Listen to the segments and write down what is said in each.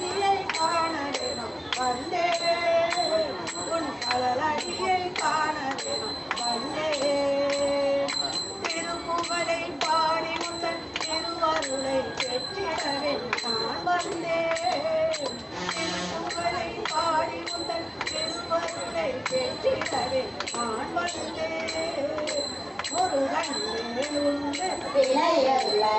கலலடியை காண வேணும் வந்தே உன் கலலடியை காண வந்தே திருப்புகழை பாடி உந்தன் திருவருளை பெற்றிடவே நான் வந்தேன் திருப்புகழை பாடி உந்தன் திருவருளை பெற்றிடவே நான் வந்தேன் முருகன் உண்டு வினையில்லை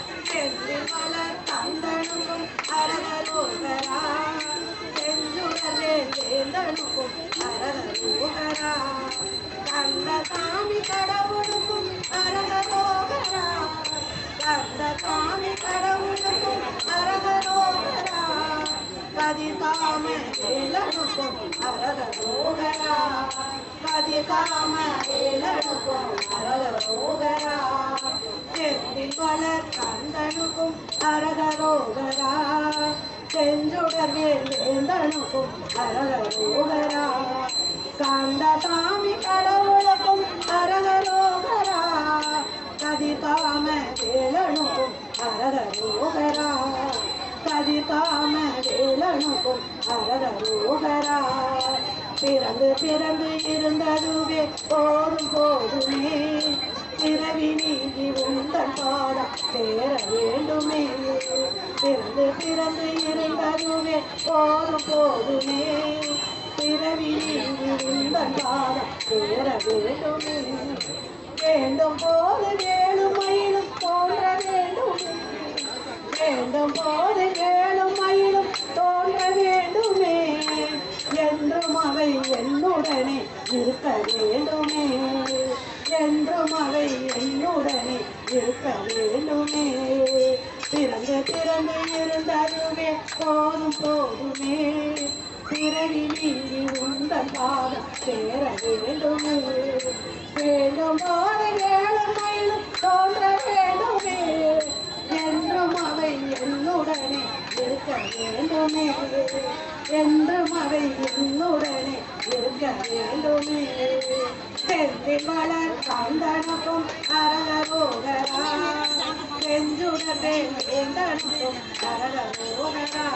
கடவுளுக்கும் அரகரோகரா கந்தசாமி கடவுளுக்கும் அரகரோகரா கதிகாம வேலனுக்கும் அரகரோகரா கதிகாம வேலனுக்கும் அரகரோகரா செந்தில் வளர் கந்தனுக்கும் அரகரோகரா செஞ்சுடர் வேந்தனுக்கும் அரகரோகரா கந்தசாமி கடவுளுக்கும் அரகரோகரா அரகரோகரா கதிகாம வேலனுக்கும் அரகரோகரா பிறந்து பிறந்து இருந்ததுவே போதும் போதுமே. பிறவி நீங்கி உந்தன் பாடம் சேர வேண்டுமே. பிறந்து பிறந்து இருந்ததுவே போதும் போதுமே. பிறவி நீங்கி உந்தன் பாடம் சேர வேண்டுமே. வேண்டும் போது வேணும்? வேண்டும் போது வேணும் மயிலும் தோன்ற வேண்டுமே. என்றும் அவை என்னுடனே இருக்க வேண்டுமே. என்றும் அவை என்னுடனே இருக்க வேண்டுமே. பிறந்து பிறந்து இருந்தாலுமே போதும் போதுமே. பிறவி நீங்கி உந்த பாதம் சேர வேண்டுமே. வேண்டும் போது வேணும் மயிலும் தோன்ற வேண்டுமே என்றும் அவை என்னுடனே இருக்க வேண்டுமே. எந்த அவை என்னுடனே இருக்க வேண்டுமே. செந்தில் வளர் காந்தனுக்கும் அரகரோகரா செஞ்சுடனே வேந்தனுக்கும் அரகரோகரா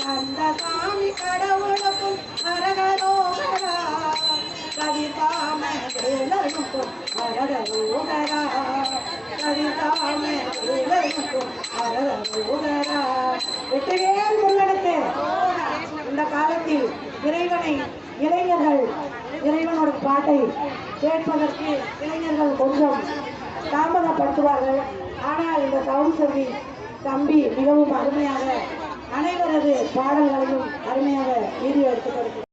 கந்தசாமி கடவுளுக்கும் அரகரோகரா கவிதாம வேலனுக்கும் அரகரோகரா கவிதா வெற்றிவேல் முருகனுக்கு இந்த காலத்தில் இறைவனை இளைஞர்கள் இறைவனோட பாட்டை கேட்பதற்கு இளைஞர்கள் கொஞ்சம் தாமதப்படுத்துவார்கள் ஆனால் இந்த சவுண்ட் சர்வீஸ் தம்பி மிகவும் அருமையாக அனைவரது பாடல்களையும் அருமையாக வீடியோ எடுத்து கொடுக்கிறார்.